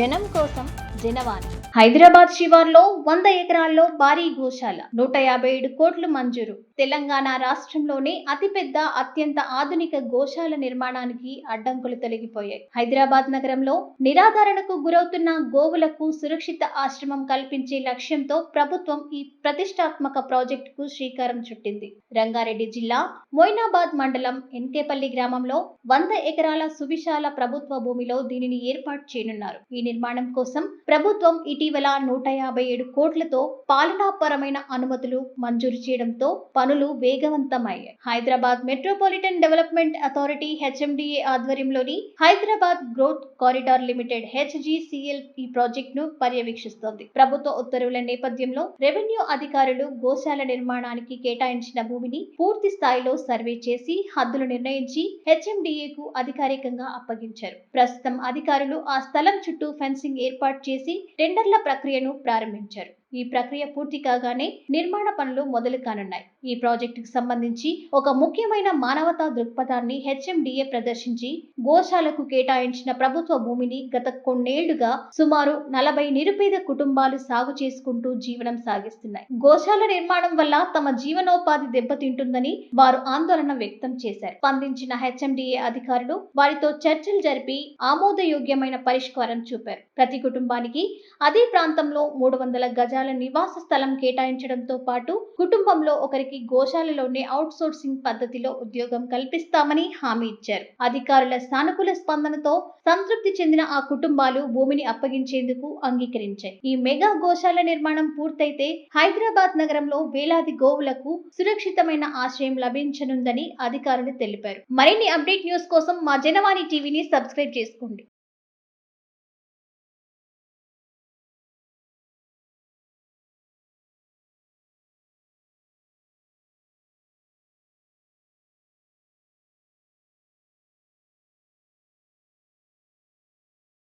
జనం కోసం జనవాణి హైదరాబాద్ శివార్లో వంద ఎకరాల్లో భారీ గోశాల నూట యాభై ఏడు కోట్లు మంజూరు. తెలంగాణ రాష్ట్రంలోనే అతిపెద్ద అత్యంత ఆధునిక గోశాల నిర్మాణానికి అడ్డంకులు తొలగిపోయాయి. హైదరాబాద్ నగరంలో నిరాధారణకు గురవుతున్న గోవులకు సురక్షిత ఆశ్రమం కల్పించే లక్ష్యంతో ప్రభుత్వం ఈ ప్రతిష్టాత్మక ప్రాజెక్టుకు శ్రీకారం చుట్టింది. రంగారెడ్డి జిల్లా మొయినాబాద్ మండలం ఎన్కేపల్లి గ్రామంలో వంద ఎకరాల సువిశాల ప్రభుత్వ భూమిలో దీనిని ఏర్పాటు చేయనున్నారు. ఈ నిర్మాణం కోసం ప్రభుత్వం ఇటీవల నూట యాభై ఏడు కోట్లతో పాలనాపరమైన అనుమతులు మంజూరు చేయడంతో పనులు వేగవంతమయ్యాయి. Hyderabad metropolitan development authority HMDA ఆధ్వర్యంలోని Hyderabad growth corridor limited HGCL ఈ ప్రాజెక్టును పర్యవేక్షిస్తోంది. ప్రభుత్వ ఉత్తర్వుల నేపథ్యంలో రెవెన్యూ అధికారులు గోశాల నిర్మాణానికి కేటాయించిన భూమిని పూర్తి స్థాయిలో సర్వే చేసి హద్దులు నిర్ణయించి హెచ్ఎండిఏకు అధికారికంగా అప్పగించారు. ప్రస్తుతం అధికారులు ఆ స్థలం చుట్టూ ఫెన్సింగ్ ఏర్పాటు చేసి టెండర్ టెండర్ల ప్రక్రియను ప్రారంభించారు. ఈ ప్రక్రియ పూర్తి కాగానే నిర్మాణ పనులు మొదలు కానున్నాయి. ఈ ప్రాజెక్టుకు సంబంధించి ఒక ముఖ్యమైన మానవతా దృక్పథాన్ని హెచ్ఎండిఏ ప్రదర్శించి గోశాలకు కేటాయించిన ప్రభుత్వ భూమిని గత కొన్నేళ్ళుగా సుమారు నలభై నిరుపేద కుటుంబాలు సాగు చేసుకుంటూ జీవనం సాగిస్తున్నాయి. గోశాల నిర్మాణం వల్ల తమ జీవనోపాధి దెబ్బతింటుందని వారు ఆందోళన వ్యక్తం చేశారు. స్పందించిన హెచ్ఎండిఏ అధికారులు వారితో చర్చలు జరిపి ఆమోదయోగ్యమైన పరిష్కారం చూపారు. ప్రతి కుటుంబానికి అదే ప్రాంతంలో మూడు వందల గజాల నివాస స్థలం కేటాయించడంతో పాటు కుటుంబంలో ఒకరికి గోశాలలోనే అవుట్ సోర్సింగ్ పద్ధతిలో ఉద్యోగం కల్పిస్తామని హామీ ఇచ్చారు. అధికారుల సానుకూల స్పందనతో సంతృప్తి చెందిన ఆ కుటుంబాలు భూమిని అప్పగించేందుకు అంగీకరించాయి. ఈ మెగా గోశాల నిర్మాణం పూర్తయితే హైదరాబాద్ నగరంలో వేలాది గోవులకు సురక్షితమైన ఆశ్రయం లభించనుందని అధికారులు తెలిపారు. మరిన్ని అప్డేట్ న్యూస్ కోసం మా జనవాణి టీవీని సబ్స్క్రైబ్ చేసుకోండి.